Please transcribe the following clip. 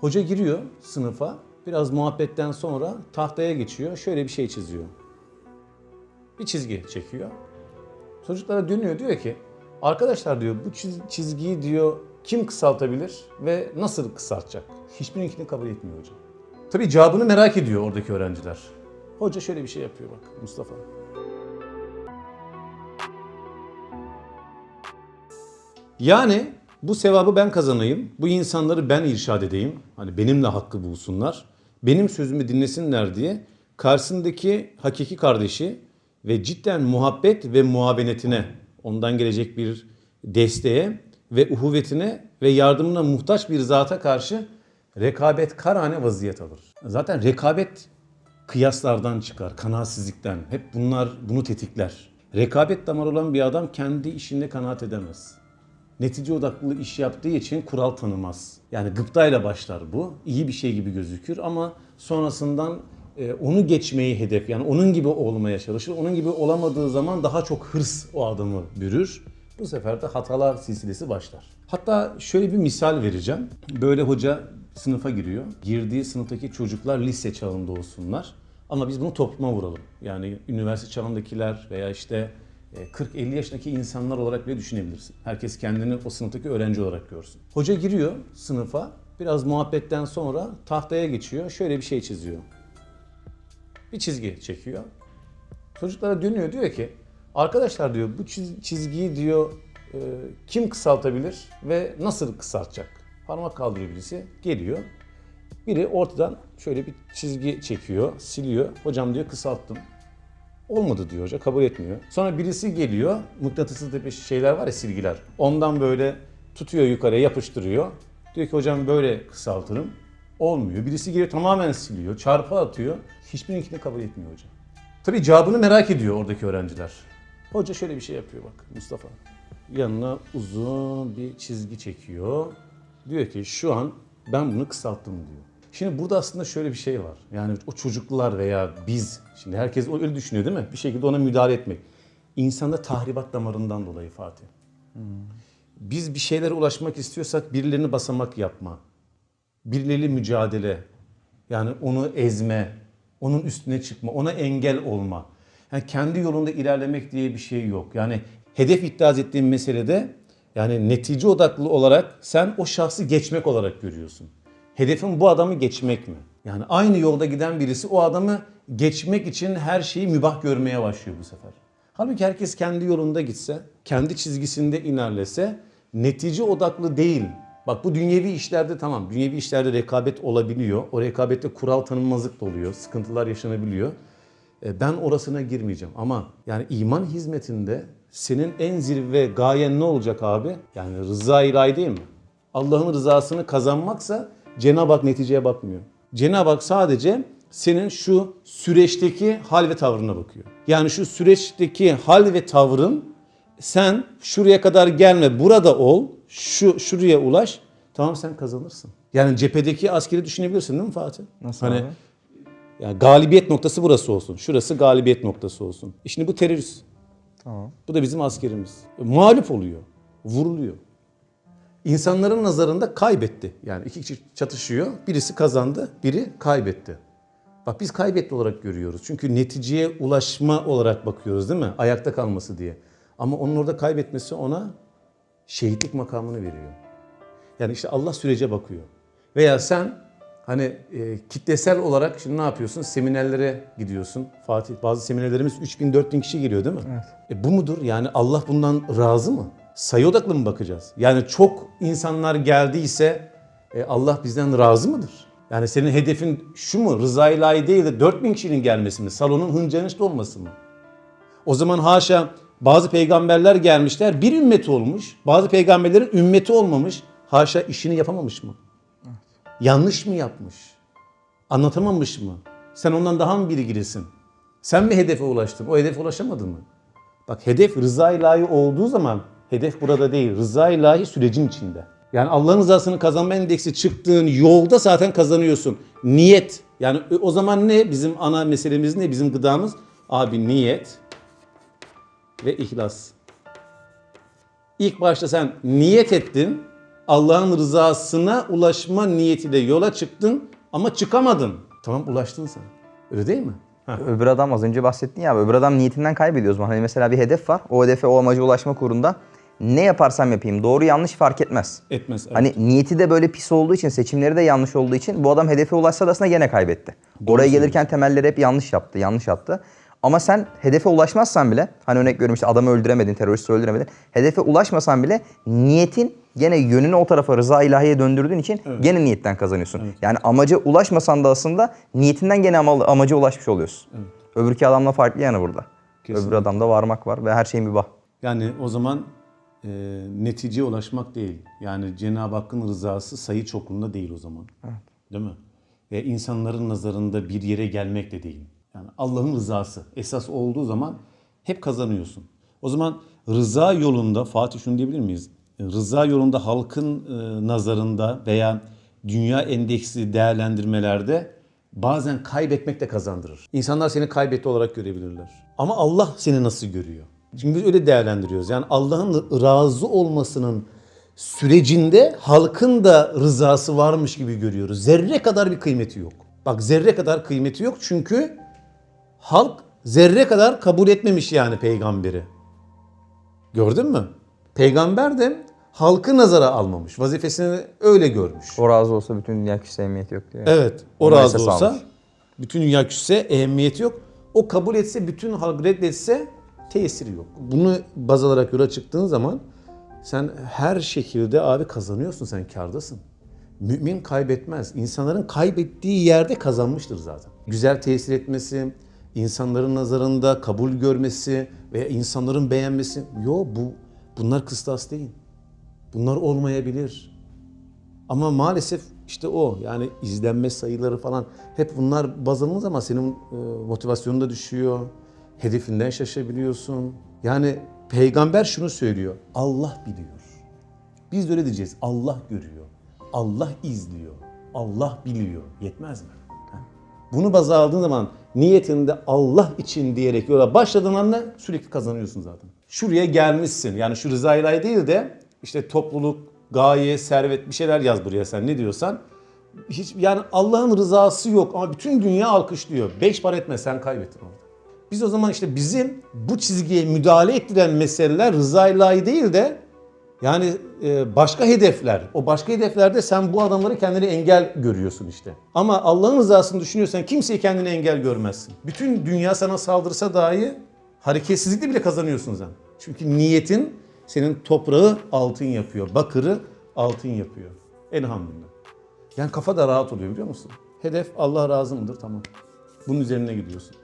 Hoca giriyor sınıfa. Biraz muhabbetten sonra tahtaya geçiyor. Şöyle bir şey çiziyor. Bir çizgi çekiyor. Çocuklara dönüyor diyor ki arkadaşlar diyor bu çiz- çizgiyi diyor kim kısaltabilir ve nasıl kısaltacak? Hiçbirinkini kabul etmiyor hocam. Tabii cevabını merak ediyor oradaki öğrenciler. Hoca şöyle bir şey yapıyor bak Mustafa. Yani bu sevabı ben kazanayım, bu insanları ben irşad edeyim, hani benimle hakkı bulsunlar, benim sözümü dinlesinler diye karşısındaki hakiki kardeşi ve cidden muhabbet ve muavenetine, ondan gelecek bir desteğe ve uhuvvetine ve yardımına muhtaç bir zata karşı rekabet karane vaziyet alır. Zaten rekabet kıyaslardan çıkar, kanaatsizlikten. Hep bunlar bunu tetikler. Rekabet damarı olan bir adam kendi işinde kanaat edemez. Netice odaklı iş yaptığı için kural tanımaz. Yani gıptayla başlar bu. İyi bir şey gibi gözükür ama sonrasından e, onu geçmeyi hedef yani onun gibi olmaya çalışır. Onun gibi olamadığı zaman daha çok hırs o adamı bürür. Bu sefer de hatalar silsilesi başlar. Hatta şöyle bir misal vereceğim. Böyle hoca sınıfa giriyor. Girdiği sınıftaki çocuklar lise çağında olsunlar. Ama biz bunu topluma vuralım. Yani üniversite çağındakiler veya işte 40-50 yaşındaki insanlar olarak bile düşünebilirsin. Herkes kendini o sınıftaki öğrenci olarak görsün. Hoca giriyor sınıfa. Biraz muhabbetten sonra tahtaya geçiyor. Şöyle bir şey çiziyor. Bir çizgi çekiyor. Çocuklara dönüyor diyor ki arkadaşlar diyor bu çiz- çizgiyi diyor e, kim kısaltabilir ve nasıl kısaltacak? Parmak kaldırıyor birisi. Geliyor. Biri ortadan şöyle bir çizgi çekiyor, siliyor. Hocam diyor kısalttım. Olmadı diyor hoca, kabul etmiyor. Sonra birisi geliyor, mıknatıslı tepe şeyler var ya silgiler. Ondan böyle tutuyor yukarıya yapıştırıyor. Diyor ki hocam böyle kısaltırım. Olmuyor. Birisi geliyor tamamen siliyor, çarpı atıyor. Hiçbirinkini kabul etmiyor hocam. Tabii cevabını merak ediyor oradaki öğrenciler. Hoca şöyle bir şey yapıyor bak Mustafa. Yanına uzun bir çizgi çekiyor. Diyor ki şu an ben bunu kısalttım diyor. Şimdi burada aslında şöyle bir şey var. Yani o çocuklar veya biz, şimdi herkes öyle düşünüyor değil mi? Bir şekilde ona müdahale etmek. İnsanda tahribat damarından dolayı Fatih. Biz bir şeylere ulaşmak istiyorsak birilerini basamak yapma. Birileriyle mücadele. Yani onu ezme, onun üstüne çıkma, ona engel olma. Yani kendi yolunda ilerlemek diye bir şey yok. Yani hedef iddia ettiğin meselede yani netice odaklı olarak sen o şahsı geçmek olarak görüyorsun. Hedefin bu adamı geçmek mi? Yani aynı yolda giden birisi o adamı geçmek için her şeyi mübah görmeye başlıyor bu sefer. Halbuki herkes kendi yolunda gitse, kendi çizgisinde ilerlese netice odaklı değil. Bak bu dünyevi işlerde tamam. Dünyevi işlerde rekabet olabiliyor. O rekabette kural tanınmazlık da oluyor. Sıkıntılar yaşanabiliyor. E, Ben orasına girmeyeceğim ama yani iman hizmetinde senin en zirve gayen ne olacak abi? Yani rıza ilahi değil mi? Allah'ın rızasını kazanmaksa Cenab-ı Hak neticeye bakmıyor. Cenab-ı Hak sadece senin şu süreçteki hal ve tavrına bakıyor. Yani şu süreçteki hal ve tavrın sen şuraya kadar gelme, burada ol, şu şuraya ulaş. Tamam sen kazanırsın. Yani cephedeki askeri düşünebilirsin değil mi Fatih? Nasıl hani, abi? yani galibiyet noktası burası olsun. Şurası galibiyet noktası olsun. E Şimdi bu terörist. Tamam. Bu da bizim askerimiz. E, Mağlup oluyor. Vuruluyor. İnsanların nazarında kaybetti. Yani iki kişi çatışıyor. Birisi kazandı, biri kaybetti. Bak biz kaybetti olarak görüyoruz. Çünkü neticeye ulaşma olarak bakıyoruz değil mi? Ayakta kalması diye. Ama onun orada kaybetmesi ona şehitlik makamını veriyor. Yani işte Allah sürece bakıyor. Veya sen hani e, kitlesel olarak şimdi ne yapıyorsun? Seminerlere gidiyorsun. Fatih bazı seminerlerimiz 3000 4000 kişi geliyor değil mi? Evet. E bu mudur? Yani Allah bundan razı mı? Sayı odaklı mı bakacağız? Yani çok insanlar geldiyse e, Allah bizden razı mıdır? Yani senin hedefin şu mu? Rıza ilahi değil de 4000 kişinin gelmesi mi? Salonun hıncanış olması mı? O zaman haşa bazı peygamberler gelmişler bir ümmeti olmuş. Bazı peygamberlerin ümmeti olmamış. Haşa işini yapamamış mı? Yanlış mı yapmış? Anlatamamış mı? Sen ondan daha mı bilgilisin? Sen mi hedefe ulaştın? O hedefe ulaşamadın mı? Bak hedef rıza ilahi olduğu zaman hedef burada değil. Rıza ilahi sürecin içinde. Yani Allah'ın rızasını kazanma endeksi çıktığın yolda zaten kazanıyorsun. Niyet. Yani o zaman ne? Bizim ana meselemiz ne? Bizim gıdamız? Abi niyet ve ihlas. İlk başta sen niyet ettin. Allah'ın rızasına ulaşma niyetiyle yola çıktın ama çıkamadın. Tamam ulaştın sen. Öyle değil mi? Ha. Öbür adam az önce bahsettin ya öbür adam niyetinden kaybediyor o zaman. Hani mesela bir hedef var. O hedefe o amaca ulaşmak uğrunda ne yaparsam yapayım doğru yanlış fark etmez. Etmez. evet. Hani niyeti de böyle pis olduğu için, seçimleri de yanlış olduğu için bu adam hedefe ulaşsa da aslında gene kaybetti. Oraya gelirken temelleri hep yanlış yaptı, yanlış attı. Ama sen hedefe ulaşmazsan bile, hani örnek veriyorum işte adamı öldüremedin, teröristi öldüremedin. Hedefe ulaşmasan bile niyetin gene yönünü o tarafa rıza ilahiye döndürdüğün için gene niyetten kazanıyorsun. Yani amaca ulaşmasan da aslında niyetinden gene ama- amaca ulaşmış oluyorsun. Öbürki adamla farklı yanı burada. Kesinlikle. Öbür adamda varmak var ve her şey mübah. Yani o zaman e, neticeye ulaşmak değil. Yani Cenab-ı Hakk'ın rızası sayı çokluğunda değil o zaman. Değil mi? Ve insanların nazarında bir yere gelmek de değil. Yani Allah'ın rızası esas olduğu zaman hep kazanıyorsun. O zaman rıza yolunda Fatih şunu diyebilir miyiz? Rıza yolunda halkın e, nazarında veya dünya endeksi değerlendirmelerde bazen kaybetmek de kazandırır. İnsanlar seni kaybetti olarak görebilirler. Ama Allah seni nasıl görüyor? Şimdi biz öyle değerlendiriyoruz. Yani Allah'ın razı olmasının sürecinde halkın da rızası varmış gibi görüyoruz. Zerre kadar bir kıymeti yok. Bak zerre kadar kıymeti yok çünkü halk zerre kadar kabul etmemiş yani peygamberi. Gördün mü? Peygamber de halkı nazara almamış. Vazifesini öyle görmüş. O razı olsa bütün dünya küsse emniyet yok diyor. Evet. O Ona razı olsa almış. bütün dünya küsse ehemmiyeti yok. O kabul etse bütün halk reddetse tesiri yok. Bunu baz alarak yola çıktığın zaman sen her şekilde abi kazanıyorsun sen kardasın. Mümin kaybetmez. İnsanların kaybettiği yerde kazanmıştır zaten. Güzel tesir etmesi, insanların nazarında kabul görmesi veya insanların beğenmesi. Yo bu bunlar kıstas değil. Bunlar olmayabilir. Ama maalesef işte o yani izlenme sayıları falan hep bunlar baz alınır ama senin e, motivasyonun da düşüyor. Hedefinden şaşabiliyorsun. Yani peygamber şunu söylüyor. Allah biliyor. Biz de öyle diyeceğiz. Allah görüyor. Allah izliyor. Allah biliyor. Yetmez mi? Bunu baza aldığın zaman niyetinde Allah için diyerek yola başladığın anda sürekli kazanıyorsun zaten. Şuraya gelmişsin. Yani şu rıza ilahi değil de işte topluluk, gaye, servet bir şeyler yaz buraya sen ne diyorsan. Hiç, yani Allah'ın rızası yok ama bütün dünya alkışlıyor. Beş para etmez sen kaybettin orada. Biz o zaman işte bizim bu çizgiye müdahale ettiren meseleler rıza ilahi değil de yani e, başka hedefler. O başka hedeflerde sen bu adamları kendine engel görüyorsun işte. Ama Allah'ın rızasını düşünüyorsan kimseyi kendine engel görmezsin. Bütün dünya sana saldırsa dahi hareketsizlikle bile kazanıyorsun sen. Çünkü niyetin senin toprağı altın yapıyor. Bakırı altın yapıyor. Elhamdülillah. Yani kafa da rahat oluyor biliyor musun? Hedef Allah razı mıdır? Tamam. Bunun üzerine gidiyorsun.